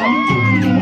એવા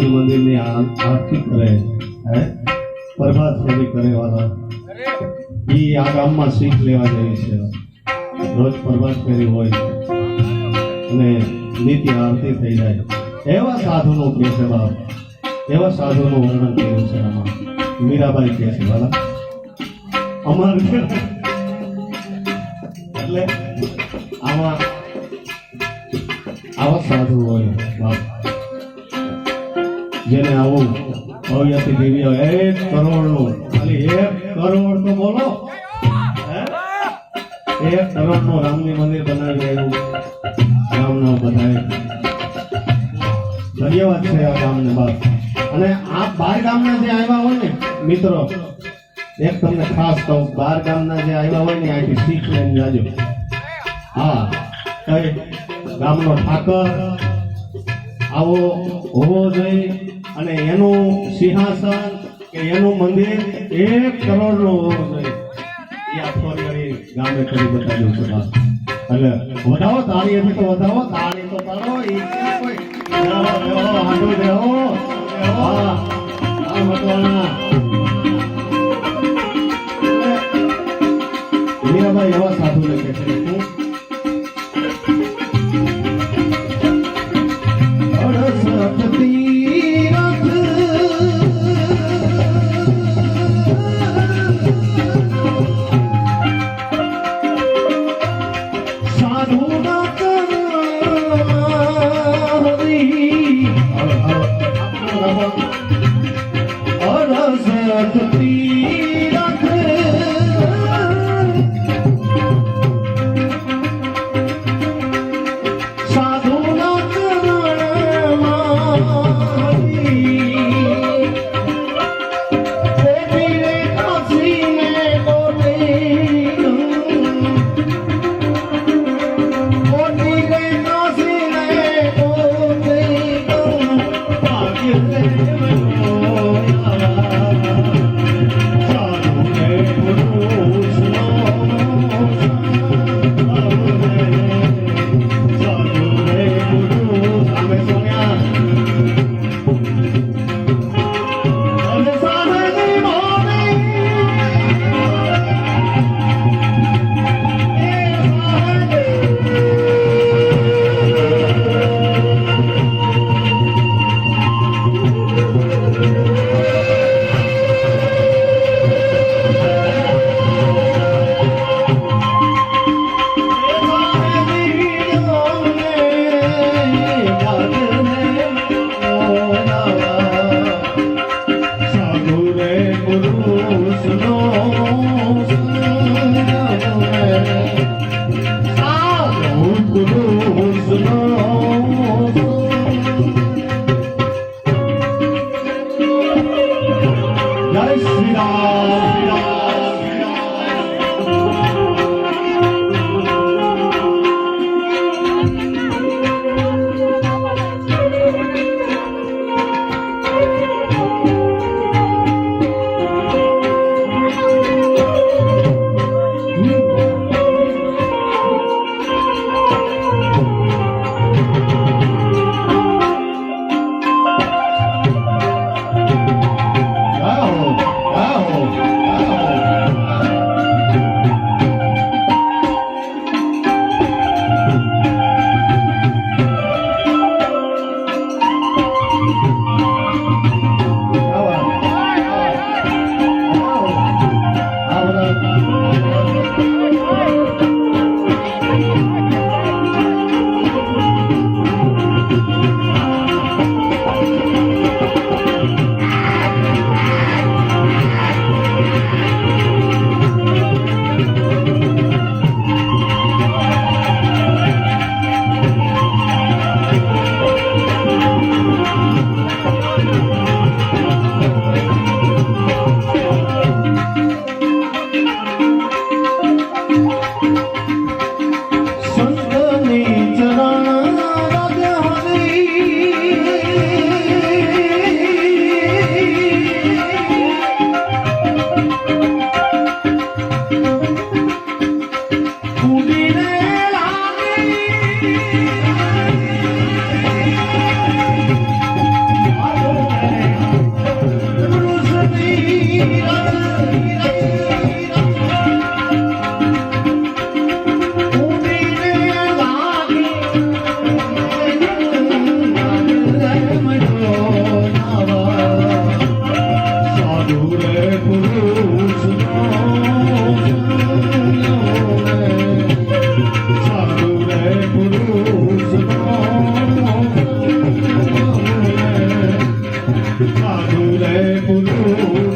રામજી મંદિરની આ- આરતી કરે હે? પ્રભાત ફેરી કરે વાળા એ આ ગામમાં શીખ લેવા જેવી છે. રોજ પ્રભાત ફેરી હોય. અને નીતિ આરતી થઈ જાય. એવા સાધુનો કે છે બાપ. એવા સાધુનું વર્ણન કર્યું છે આમાં. મીરાબાઈ કે છે વાલા અમાર એટલે આમાં આવા સાધુ હોય બાપ. જેને આવું ભવ્યથી દિવ્ય એક કરોડનું. ખાલી એક કરોડ તો બોલો? એક કરોડનું રામની મંદિર બનાવી આવ્યું ગામના બધાએ. ધન્યવાદ છે આ ગામને બાપ. અને આ બાર ગામના જે આવ્યા હોય ને, મિત્રો, એક તમને ખાસ કહું, બાર ગામના જે આવ્યા હોય ને, અહીંથી શીખ લઈને જાજો. હા કઈ ગામનો ઠાકર, આવો હોવો જોઈએ. અને એનું સિંહાસન કે એનું મંદિર એક કરોડનું હોવું જોઈએ ગામે કરી બતાવ્યું છે એટલે વધાવો તાળી હતી તો વધાવો તાળી તો કરો કોઈ બેહો, બેહો. હા, આ મતવાના. le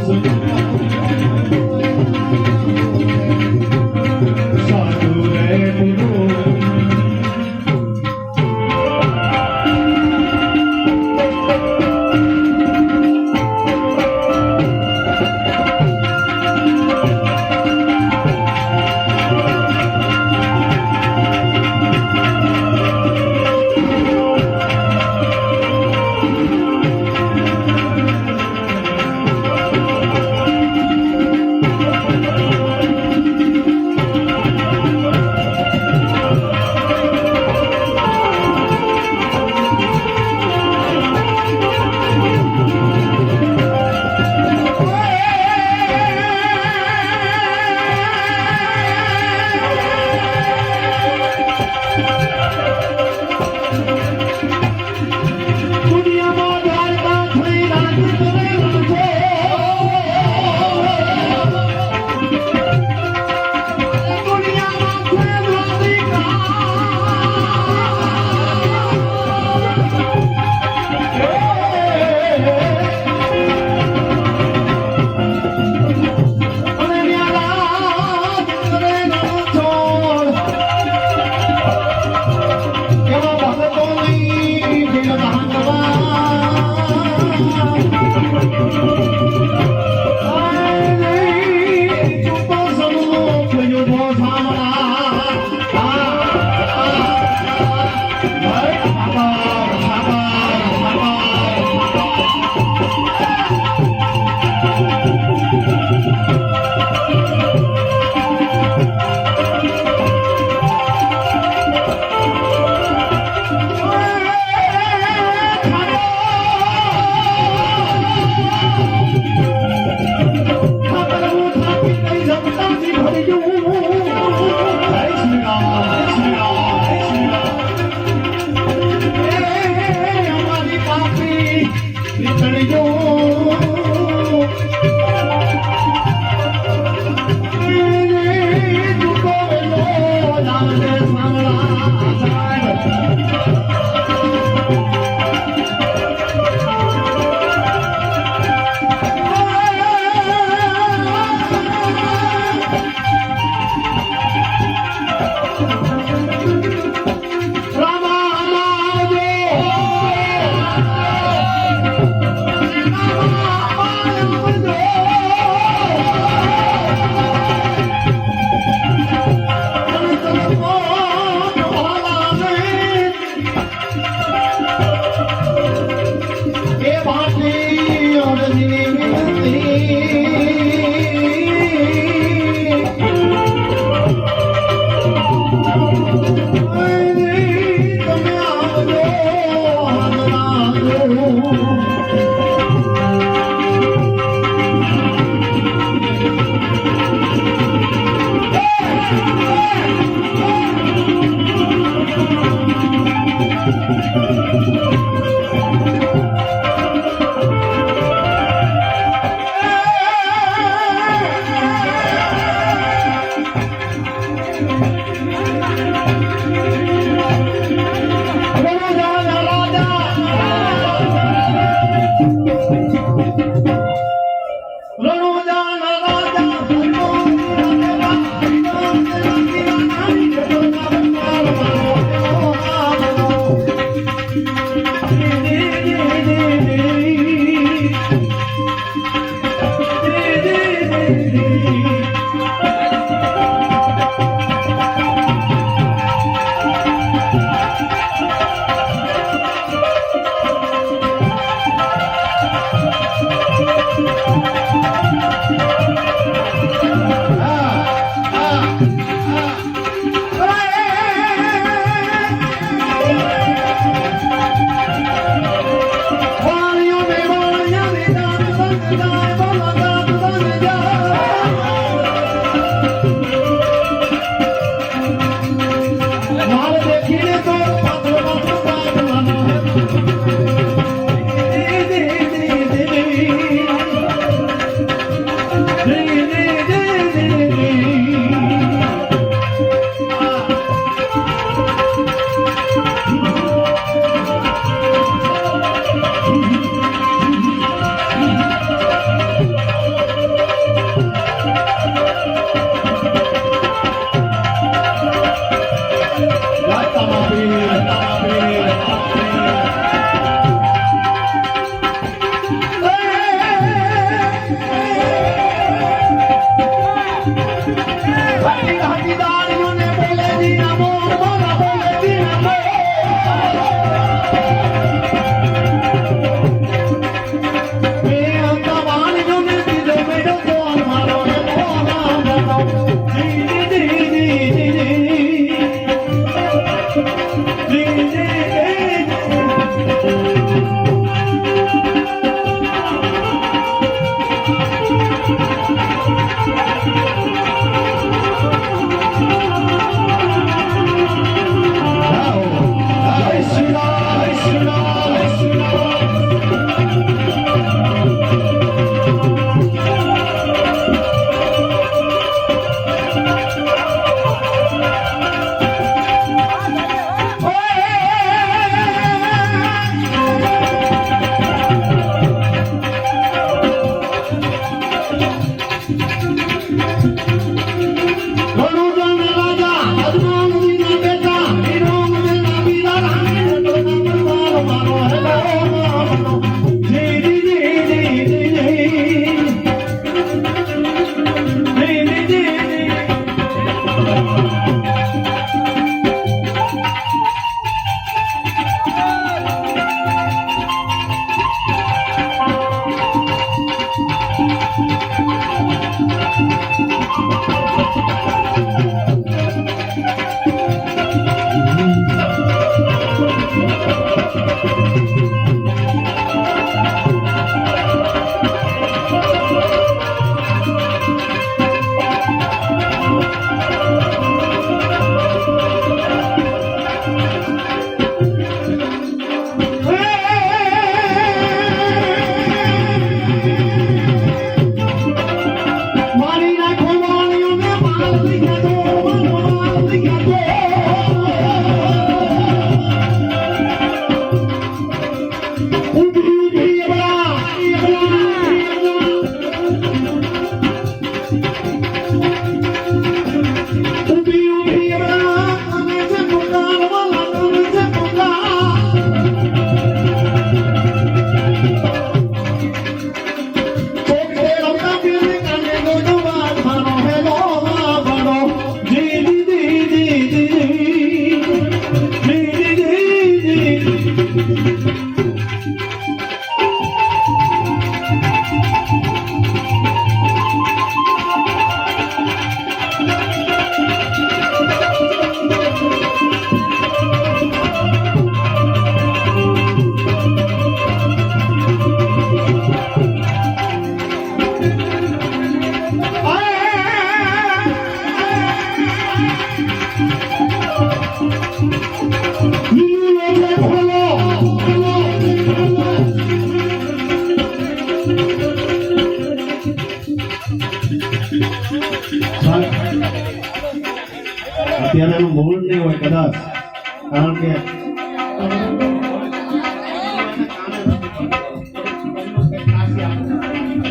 Thank you.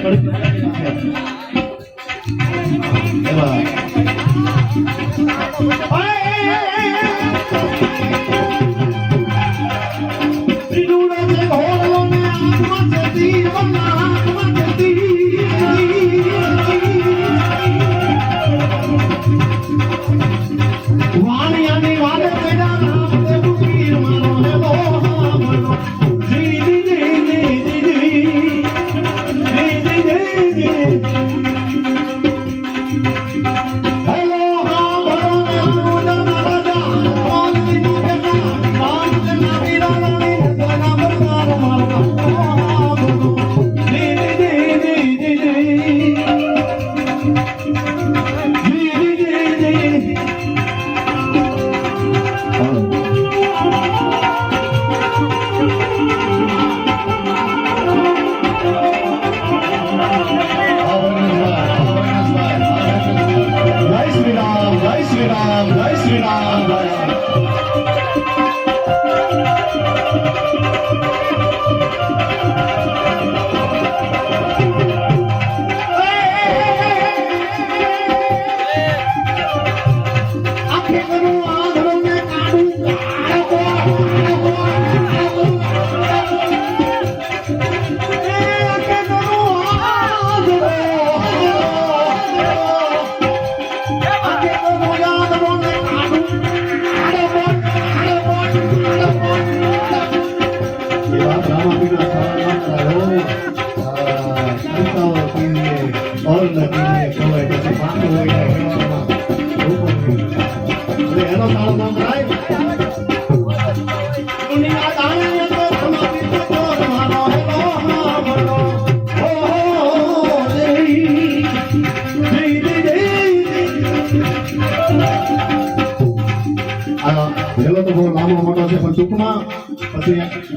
Gracias.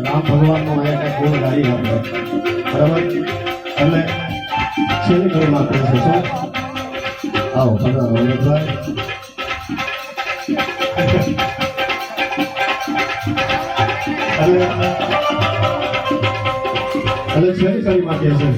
Ram ભગવાનનો મેં એને ગુણ ગાઈ આપ્યો બરાબર? અને શેરી ગુણ આપે છે શું આવો બધા રોહિતભાઈ એટલે શેરી કરી માગે છે